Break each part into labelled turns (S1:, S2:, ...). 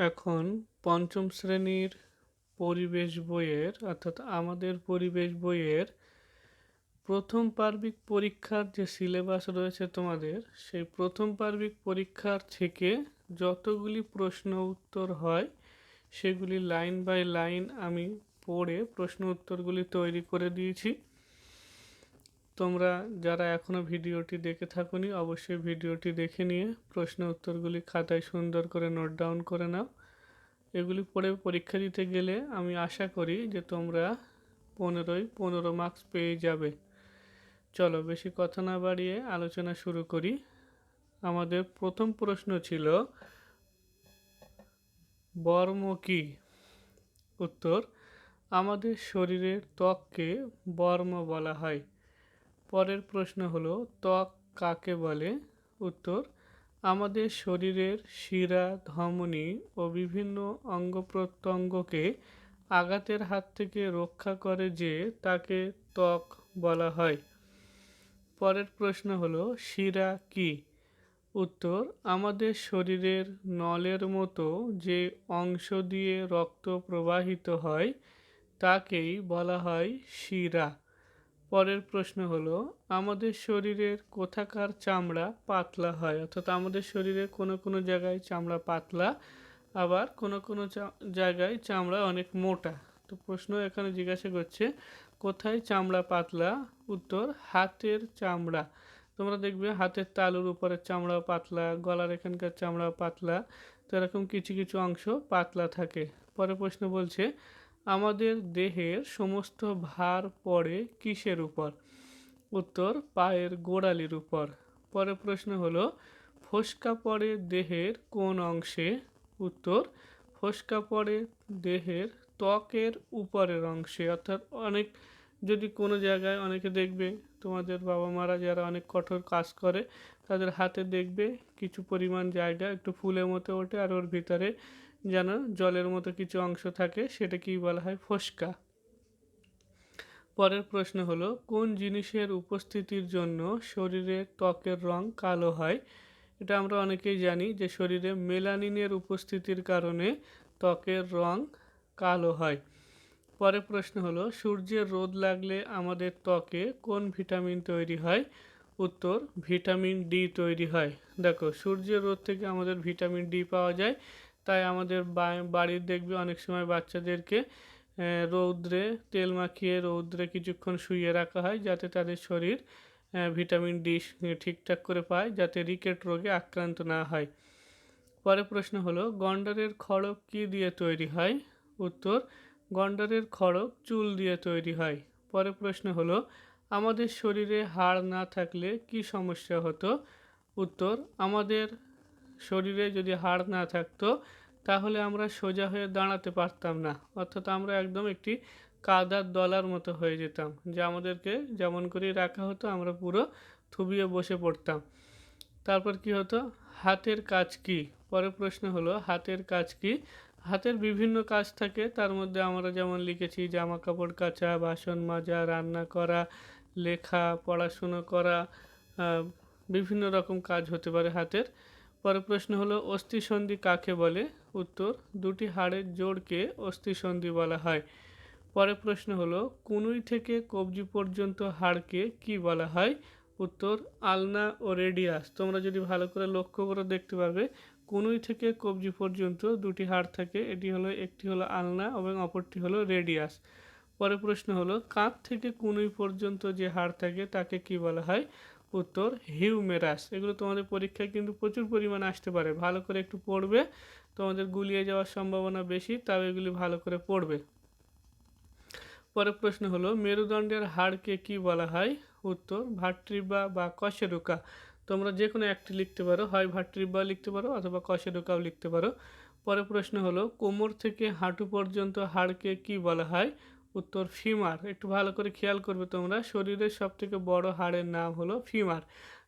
S1: এখন পঞ্চম শ্রেণির পরিবেশ বইয়ের, অর্থাৎ আমাদের পরিবেশ বইয়ের প্রথম পার্বিক পরীক্ষার যে সিলেবাস রয়েছে তোমাদের, সেই প্রথম পার্বিক পরীক্ষার থেকে যতগুলি প্রশ্ন উত্তর হয়, সেগুলি লাইন বাই লাইন আমি পড়ে প্রশ্ন উত্তরগুলি তৈরি করে দিয়েছি। তোমরা যারা এখনও ভিডিওটি দেখে থাকোনি, অবশ্যই ভিডিওটি দেখে নিয়ে প্রশ্ন উত্তরগুলি খাতায় সুন্দর করে নোট ডাউন করে নাও। এগুলি পড়ে পরীক্ষা দিতে গেলে আমি আশা করি যে তোমরা পনেরোই পনেরো মার্কস পেয়ে যাবে। চলো বেশি কথা না বাড়িয়ে আলোচনা শুরু করি। আমাদের প্রথম প্রশ্ন ছিল, বর্ম কি? উত্তর, আমাদের শরীরের ত্বককে বর্ম বলা হয়। পরের প্রশ্ন হলো ত্বক কাকে বলে? উত্তর, আমাদের শরীরের শিরা, ধমনী ও বিভিন্ন অঙ্গ প্রত্যঙ্গকে আঘাতের হাত থেকে রক্ষা করে যে তাকে ত্বক বলা হয়। পরের প্রশ্ন হলো, শিরা কি? উত্তর, আমাদের শরীরের নলের মতো যে অংশ দিয়ে রক্ত প্রবাহিত হয়, তাকেই বলা হয় শিরা। পরের প্রশ্ন হলো, আমাদের শরীরের কোথাকার চামড়া পাতলা হয়? অর্থাৎ আমাদের শরীরে কোনো কোনো জায়গায় চামড়া পাতলা, আবার কোনো কোনো জায়গায় চামড়া অনেক মোটা। তো প্রশ্ন এখানে জিজ্ঞাসা করছে, কোথায় চামড়া পাতলা? উত্তর, হাতের চামড়া। তোমরা দেখবে হাতের তালুর উপরের চামড়া পাতলা, গলার এখানকার চামড়া পাতলা। তো এরকম কিছু কিছু অংশ পাতলা থাকে। পরে প্রশ্ন বলছে আমাদের দেহের সমস্ত ভার পড়ে কিসের উপর? উত্তর, পায়ের গোড়ালির উপর। পরের প্রশ্ন হলো, ফোসকা পড়ে দেহের কোন অংশে? উত্তর, ফোসকা পড়ে দেহের ত্বকের উপরের অংশে। অর্থাৎ অনেক, যদি কোনো জায়গায় অনেকে দেখবে, তোমাদের বাবা মারা যারা অনেক কঠোর কাজ করে, তাদের হাতে দেখবে, কিছু পরিমাণ জায়গা একটু ফুলের মতো ওঠে আর ওর ভিতরে যেন জলের মতো কিছু অংশ থাকে সেটা কি বলা হয় ফোসকা। পরের প্রশ্ন হলো, কোন জিনিসের উপস্থিতির জন্য শরীরের ত্বকের রং কালো হয়? এটা আমরা অনেকেই জানি যে শরীরে মেলানিনের উপস্থিতির কারণে ত্বকের রং কালো হয়। পরের প্রশ্ন হলো, সূর্যের রোদ লাগলে আমাদের ত্বকে কোন ভিটামিন তৈরি হয়? উত্তর, ভিটামিন ডি তৈরি হয়। দেখো, সূর্যের রোদ থেকে আমাদের ভিটামিন ডি পাওয়া যায় তাই আমাদের বাড়ির দেখবে অনেক সময় বাচ্চাদেরকে রৌদ্রে তেল মাখিয়ে রৌদ্রে কিছুক্ষণ শুইয়ে রাখা হয় যাতে তাদের শরীর ভিটামিন ডি ঠিকঠাক করে পায় যাতে রিকেট রোগে আক্রান্ত না হয়। পরে প্রশ্ন হলো, গন্ডারের খড়ক কী দিয়ে তৈরি হয়? উত্তর, গন্ডারের খড়ক চুল দিয়ে তৈরি হয়। পরের প্রশ্ন হলো, আমাদের শরীরে হাড় না থাকলে কি সমস্যা হতো? উত্তর, আমাদের শরীরে যদি হাড় না থাকতো তাহলে আমরা সোজা হয়ে দাঁড়াতে পারতাম না। অর্থাৎ আমরা একদম একটি কাদার দলার মতো হয়ে যেতাম, যা আমাদেরকে যেমন করে রাখা হতো, আমরা পুরো থুবিয়ে বসে পড়তাম। তারপর কি হতো? হাতের কাজ কি? পরের প্রশ্ন হলো, হাতের কাজ কি? হাতের বিভিন্ন কাজ থাকে, তার মধ্যে আমরা যেমন লিখেছি জামা কাপড় কাচা, বাসন মাজা, রান্না করা, লেখা, পড়াশুনো করা বিভিন্ন রকম কাজ হতে পারে হাতের। পরের প্রশ্ন হলো, অস্থিসন্ধি কাকে বলে? উত্তর, দুটি হাড়ের জোড়কে অস্থিসন্ধি বলা হয়। পরের প্রশ্ন হলো, কুনুই থেকে কবজি পর্যন্ত হাড়কে কি বলা হয়? উত্তর, আলনা ও রেডিয়াস। তোমরা যদি ভালো করে লক্ষ্য করে দেখতে পাবে কুনুই থেকে কবজি পর্যন্ত দুটি হাড় থাকে। এটি হলো, একটি হলো আলনা এবং অপরটি হলো রেডিয়াস। পরের প্রশ্ন হলো, কাঁধ থেকে কুনুই পর্যন্ত যে হাড় থাকে, তাকে কি বলা হয়? উত্তর হিউমেরাস। এগুলো তোমাদের পরীক্ষায় কিন্তু প্রচুর পরিমাণে আসতে পারে। ভালো করে একটু পড়বে, তোমাদের গুলিয়ে যাওয়ার সম্ভাবনা বেশি, তাও এগুলি ভালো করে পড়বে। পরের প্রশ্ন হলো, মেরুদণ্ডের হাড়কে কি বলা হয়? উত্তর ভাট্রিবা বা কশেরুকা। তোমরা যে কোনো একটি লিখতে পারো, হয় ভাট্রিবা লিখতে পারো অথবা কশেরুকাও লিখতে পারো। পরের প্রশ্ন হলো, কোমর থেকে হাঁটু পর্যন্ত হাড়কে কি বলা হয়? উত্তর ফিমার। একটু ভালো করে খেয়াল করবে তোমরা, শরীরের সব থেকে বড় হাড়ের নাম হলো ফিমার।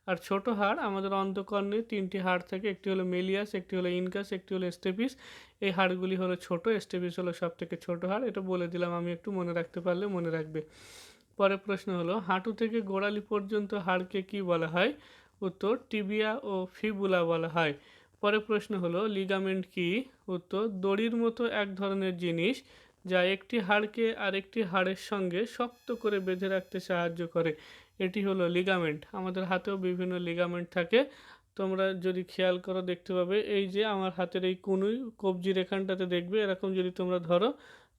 S1: আর ছোট হাড় আমাদের অন্তকর্ণে তিনটি হাড় থাকে, একটি হলো মেলিয়াস, একটি হলো ইনকাস, একটি হলো স্টেপিস। এই হাড়গুলি হলো ছোট, স্টেপিস হলো সব থেকে ছোটো হাড়। এটা বলে দিলাম আমি একটু মনে রাখতে পারলে মনে রাখবে। পরের প্রশ্ন হলো, হাঁটু থেকে গোড়ালি পর্যন্ত হাড়কে কি বলা হয়? উত্তর, টিবিয়া ও ফিবুলা বলা হয়। পরের প্রশ্ন হলো, লিগামেন্ট কি? উত্তর, দড়ির মতো এক ধরনের জিনিস। যা একটি হাড়কে আরেকটি হাড়ের সঙ্গে শক্ত করে বেঁধে রাখতে সাহায্য করে। এটি হলো লিগামেন্ট আমাদের হাতেও বিভিন্ন লিগামেন্ট থাকে। তোমরা যদি খেয়াল করো, দেখতে পাবে, এই যে আমার হাতের এই কুনুই কবজির এখানটাতে দেখবে, এরকম যদি তোমরা ধরো,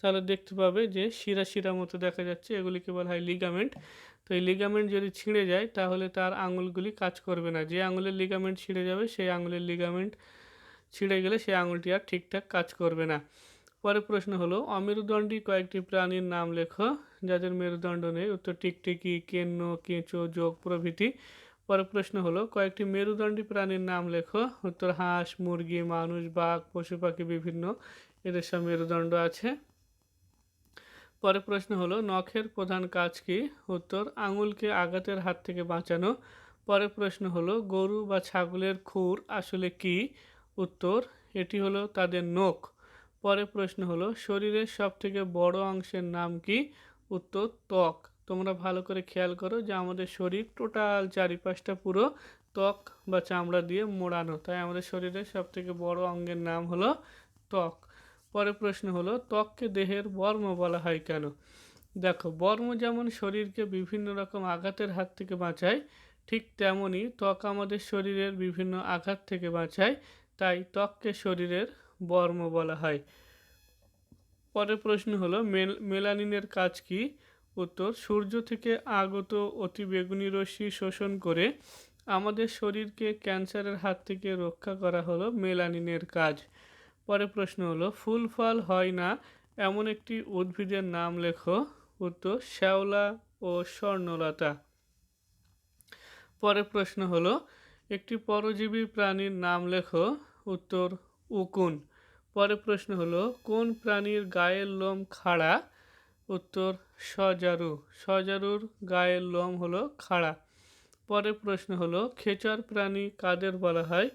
S1: তাহলে দেখতে পাবে যে শিরা শিরা মতো দেখা যাচ্ছে। এগুলিকে বলা হয় লিগামেন্ট তো এই লিগামেন্ট যদি ছিঁড়ে যায়, তাহলে তার আঙুলগুলি কাজ করবে না। যে আঙুলের লিগামেন্ট ছিঁড়ে যাবে, সেই আঙুলের লিগামেন্ট ছিঁড়ে গেলে সেই আঙুলটি আর ঠিকঠাক কাজ করবে না। পরের প্রশ্ন হলো অমেরুদণ্ডী কয়েকটি প্রাণীর নাম লেখো, যাদের মেরুদণ্ড নেই। উত্তর, টিকটিকি, কেন্ন, কেঁচো, যোগ প্রভৃতি। পরের প্রশ্ন হলো, কয়েকটি মেরুদণ্ডী প্রাণীর নাম লেখো? উত্তর, হাঁস, মুরগি, মানুষ, বাঘ, পশু পাখি বিভিন্ন এদের সব মেরুদণ্ড আছে। পরের প্রশ্ন হলো, নখের প্রধান কাজ কি? উত্তর, আঙুলকে আঘাতের হাত থেকে বাঁচানো। পরের প্রশ্ন হলো, গরু বা ছাগলের খুর আসলে কি? উত্তর, এটি হলো তাদের নখ। পরের প্রশ্ন হলো, শরীরের সবথেকে বড় অংশের নাম কি? উত্তর, ত্বক। তোমরা ভালো করে খেয়াল করো যে আমাদের শরীর টোটাল চারিপাশটা পুরো ত্বক বা চামড়া দিয়ে মোড়ানো। তাই আমাদের শরীরের সবথেকে বড় অঙ্গের নাম হলো ত্বক। পরের প্রশ্ন হলো, ত্বককে দেহের বর্ম বলা হয় কেন? দেখো, বর্ম যেমন শরীরকে বিভিন্ন রকম আঘাতের হাত থেকে বাঁচায়, ঠিক তেমনই ত্বক আমাদের শরীরের বিভিন্ন আঘাত থেকে বাঁচায়। তাই ত্বককে শরীরের বর্ম বলা হয়। পরের প্রশ্ন হলো মেলানিনের কাজ কি? উত্তর, সূর্য থেকে আগত অতি বেগুনি রশ্মি শোষণ করে আমাদের শরীরকে ক্যান্সারের হাত থেকে রক্ষা করা হলো মেলানিনের কাজ। পরের প্রশ্ন হলো, ফুল ফল হয় না? এমন একটি উদ্ভিদের নাম লেখো। উত্তর, শ্যাওলা ও স্বর্ণলতা। পরের প্রশ্ন হলো, একটি পরজীবী প্রাণীর নাম লেখো। উত্তর, উকুন। পরের প্রশ্ন হলো, কোন প্রাণীর গায়ের লোম খাড়া? উত্তর, সজারু। সজারুর গায়ের লোম হলো খাড়া। পরের প্রশ্ন হলো, খেচর প্রাণী কাদের বলা হয়?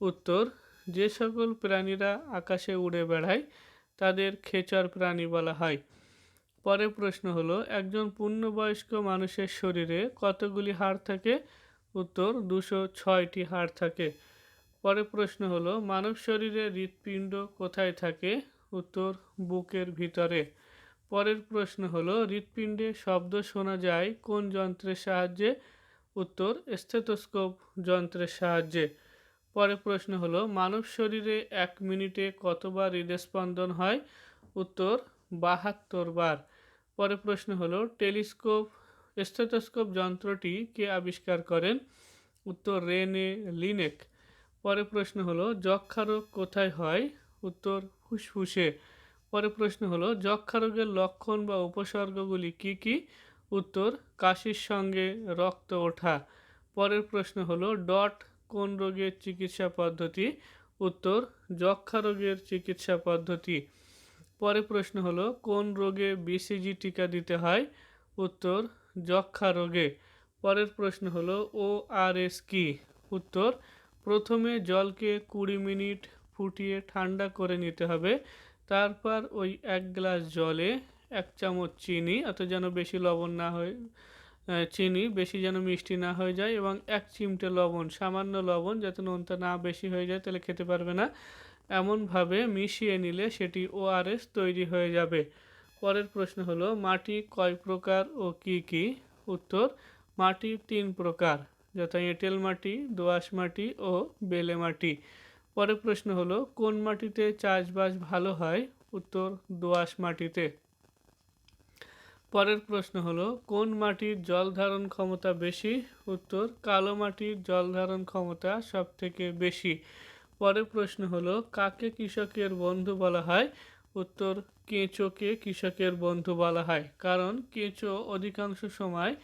S1: উত্তর, যে সকল প্রাণীরা আকাশে উড়ে বেড়ায়, তাদের খেচর প্রাণী বলা হয়। পরের প্রশ্ন হলো, একজন পূর্ণবয়স্ক মানুষের শরীরে কতগুলি হাড় থাকে? উত্তর, দুশো ছয়টি হাড় থাকে। পরের প্রশ্ন হলো, মানব শরীরে হৃৎপিণ্ড কোথায় থাকে? উত্তর, বুকের ভিতরে। পরের প্রশ্ন হলো, হৃৎপিণ্ডে শব্দ শোনা যায় কোন যন্ত্রের সাহায্যে? উত্তর স্থেতস্কোপ যন্ত্রের সাহায্যে। পরের প্রশ্ন হলো, মানব শরীরে এক মিনিটে কতবার হৃদস্পন্দন হয়? উত্তর, বাহাত্তর বার। পরের প্রশ্ন হলো, টেলিস্কোপ স্থেতস্কোপ যন্ত্রটি কে আবিষ্কার করেন? উত্তর, রেনে লিনেক। পরের প্রশ্ন হলো যক্ষা রোগ কোথায় হয়? উত্তর, ফুসফুসে। পরের প্রশ্ন হলো যক্ষা রোগের লক্ষণ বা উপসর্গগুলি কি কি? উত্তর, কাশির সঙ্গে রক্ত ওঠা। পরের প্রশ্ন হলো, ডট কোন রোগের চিকিৎসা পদ্ধতি? উত্তর যক্ষা রোগের চিকিৎসা পদ্ধতি। পরের প্রশ্ন হলো, কোন রোগে বিসিজি টিকা দিতে হয়? উত্তর যক্ষা রোগে পরের প্রশ্ন হলো ও আর এস কি? উত্তর প্রথমে জলকে কুড়ি মিনিট ফুটিয়ে ঠান্ডা করে নিতে হবে। তারপর ওই এক গ্লাস জলে এক চামচ চিনি অত যেন বেশি লবণ না হয় চিনি বেশি যেন মিষ্টি না হয়ে যায় এবং এক চিমটে লবণ, সামান্য লবণ যাতে নোনতা না বেশি হয়ে যায়, তাহলে খেতে পারবে না। এমনভাবে মিশিয়ে নিলে সেটি ওআরএস তৈরি হয়ে যাবে। পরের প্রশ্ন হলো, মাটি কয় প্রকার ও কি কি? উত্তর, মাটি তিন প্রকার। যথা এঁটেল মাটি, দোআঁশ মাটি ও বেলে মাটি। পরের প্রশ্ন হলো, কোন মাটিতে চাষবাস ভালো হয়? উত্তর, দোআঁশ মাটিতে। পরের প্রশ্ন হলো, কোন মাটির জল ধারণ ক্ষমতা বেশি? উত্তর, কালো মাটির জল ধারণ ক্ষমতা সব থেকে বেশি। পরের প্রশ্ন হলো, কাকে কৃষকের বন্ধু বলা হয়? উত্তর, কেঁচোকে কৃষকের বন্ধু বলা হয়। কারণ, কেঁচো অধিকাংশ সময়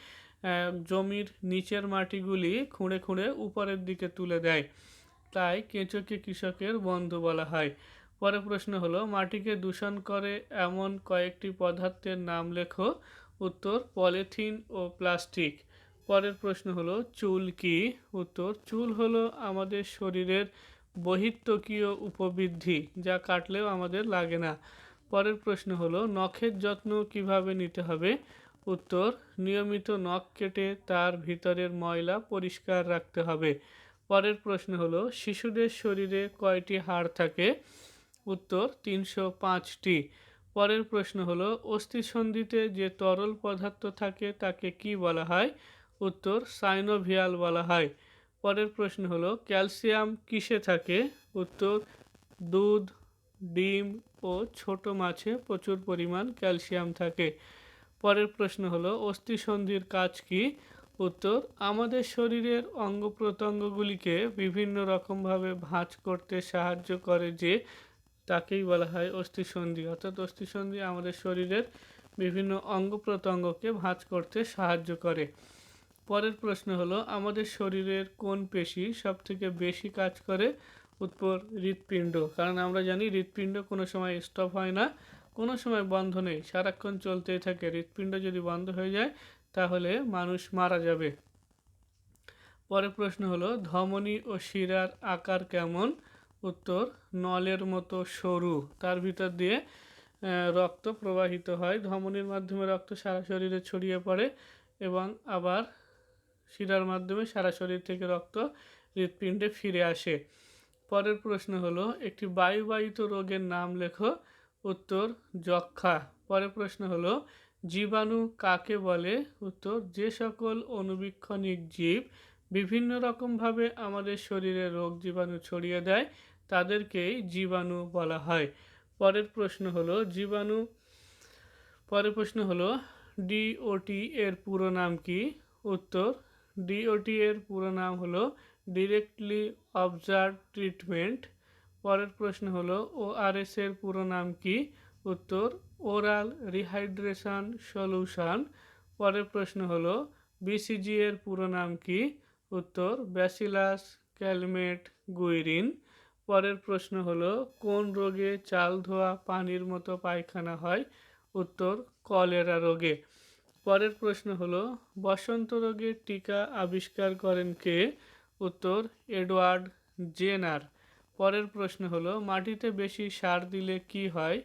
S1: জমির নিচের মাটিগুলি খুঁড়ে খুঁড়ে উপরের দিকে তুলে দেয়। তাই কেঁচোকে কৃষকের বন্ধু বলা হয়। পরের প্রশ্ন হলো, মাটিকে দূষণ করে এমন কয়েকটি পদার্থের নাম লেখো। উত্তর, পলিথিন ও প্লাস্টিক। পরের প্রশ্ন হলো, চুল কি? উত্তর, চুল হলো আমাদের শরীরের বহিত্বকীয় উপবৃদ্ধি, যা কাটলেও আমাদের লাগে না। পরের প্রশ্ন হলো, নখের যত্ন কীভাবে নিতে হবে? উত্তর, নিয়মিত নখ কেটে তার ভিতরের ময়লা পরিষ্কার রাখতে হবে। পরের প্রশ্ন হলো, শিশুদের শরীরে কয়টি হাড় থাকে? উত্তর, তিনশো পাঁচটি। পরের প্রশ্ন হলো, অস্থিসন্ধিতে যে তরল পদার্থ থাকে তাকে কি বলা হয়? উত্তর, সাইনোভিয়াল বলা হয়। পরের প্রশ্ন হলো, ক্যালসিয়াম কিসে থাকে? উত্তর, দুধ, ডিম ও ছোট মাছে প্রচুর পরিমাণ ক্যালসিয়াম থাকে। পরের প্রশ্ন হলো, অস্থিসন্ধির কাজ কি? উত্তর, আমাদের শরীরের অঙ্গ প্রত্যঙ্গগুলিকে বিভিন্ন রকমভাবে ভাঁজ করতে সাহায্য করে যে, তাকেই বলা হয় অস্থিসন্ধি। অর্থাৎ অস্থিসন্ধি আমাদের শরীরের বিভিন্ন অঙ্গ প্রত্যঙ্গকে ভাঁজ করতে সাহায্য করে। পরের প্রশ্ন হলো, আমাদের শরীরের কোন পেশি সবথেকে বেশি কাজ করে? উত্তর, হৃৎপিণ্ড। কারণ আমরা জানি, হৃৎপিণ্ড কোনো সময় স্টপ হয় না। কোনো সময় বন্ধ নেই। সারাক্ষণ চলতেই থাকে। হৃৎপিণ্ড যদি বন্ধ হয়ে যায়, তাহলে মানুষ মারা যাবে। পরের প্রশ্ন হলো, ধমনী ও শিরার আকার কেমন? উত্তর, নলের মতো সরু। তার ভিতর দিয়ে রক্ত প্রবাহিত হয়। ধমনীর মাধ্যমে রক্ত সারা শরীরে ছড়িয়ে পড়ে এবং আবার শিরার মাধ্যমে সারা শরীর থেকে রক্ত হৃৎপিণ্ডে ফিরে আসে। পরের প্রশ্ন হলো, একটি বায়ুবাহিত রোগের নাম লেখো। উত্তর যক্ষা পরের প্রশ্ন হলো, জীবাণু কাকে বলে? উত্তর, যে সকল অনুবীক্ষণিক জীব বিভিন্ন রকমভাবে আমাদের শরীরে রোগ জীবাণু ছড়িয়ে দেয়, তাদেরকেই জীবাণু বলা হয়। পরের প্রশ্ন হলো, জীবাণু, পরের প্রশ্ন হলো ডিওটি এর পুরো নাম কি? উত্তর ডিওটি এর পুরো নাম হলো ডিরেক্টলি অবজার্ভ ট্রিটমেন্ট পরের প্রশ্ন হলো ওআরএস এর পুরো নাম কি? উত্তর, ওরাল রিহাইড্রেশন সলিউশন। পরের প্রশ্ন হলো বিসিজি এর পুরো নাম কি? উত্তর, ব্যাসিলাস ক্যালমেট গুইরিন। পরের প্রশ্ন হলো, কোন রোগে চাল ধোয়া পানির মতো পায়খানা হয়? উত্তর, কলেরা রোগে। পরের প্রশ্ন হলো, বসন্ত রোগের টিকা আবিষ্কার করেন কে? উত্তর, এডওয়ার্ড জেনার। পরের প্রশ্ন হলো, মাটিতে বেশি সার দিলে কি হয়?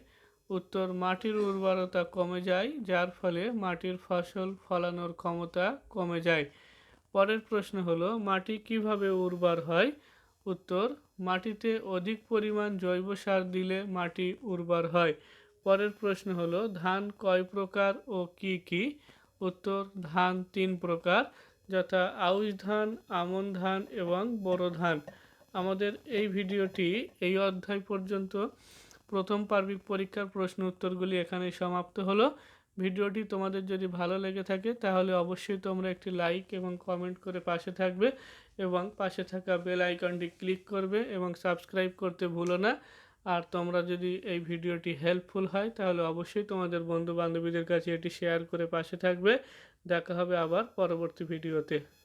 S1: উত্তর, মাটির উর্বরতা কমে যায়, যার ফলে মাটির ফসল ফলানোর ক্ষমতা কমে যায়। পরের প্রশ্ন হলো, মাটি কীভাবে উর্বর হয়? উত্তর, মাটিতে অধিক পরিমাণ জৈব সার দিলে মাটি উর্বর হয়। পরের প্রশ্ন হলো, ধান কয় প্রকার ও কি কি? উত্তর, ধান তিন প্রকার, যথা আউশ ধান, আমন ধান এবং বোরো ধান। আমাদের এই ভিডিওটি এই অধ্যায় পর্যন্ত প্রথম পার্বিক পরীক্ষার প্রশ্ন উত্তরগুলি এখানেই সমাপ্ত হলো। ভিডিওটি তোমাদের যদি ভালো লেগে থাকে, তাহলে অবশ্যই তোমরা একটি লাইক এবং কমেন্ট করে পাশে থাকবে এবং পাশে থাকা বেল আইকনটি ক্লিক করবে এবং সাবস্ক্রাইব করতে ভুলো না। আর তোমরা যদি এই ভিডিওটি হেল্পফুল হয়, তাহলে অবশ্যই তোমাদের বন্ধু বান্ধবীদের কাছে এটি শেয়ার করে পাশে থাকবে। দেখা হবে আবার পরবর্তী ভিডিওতে।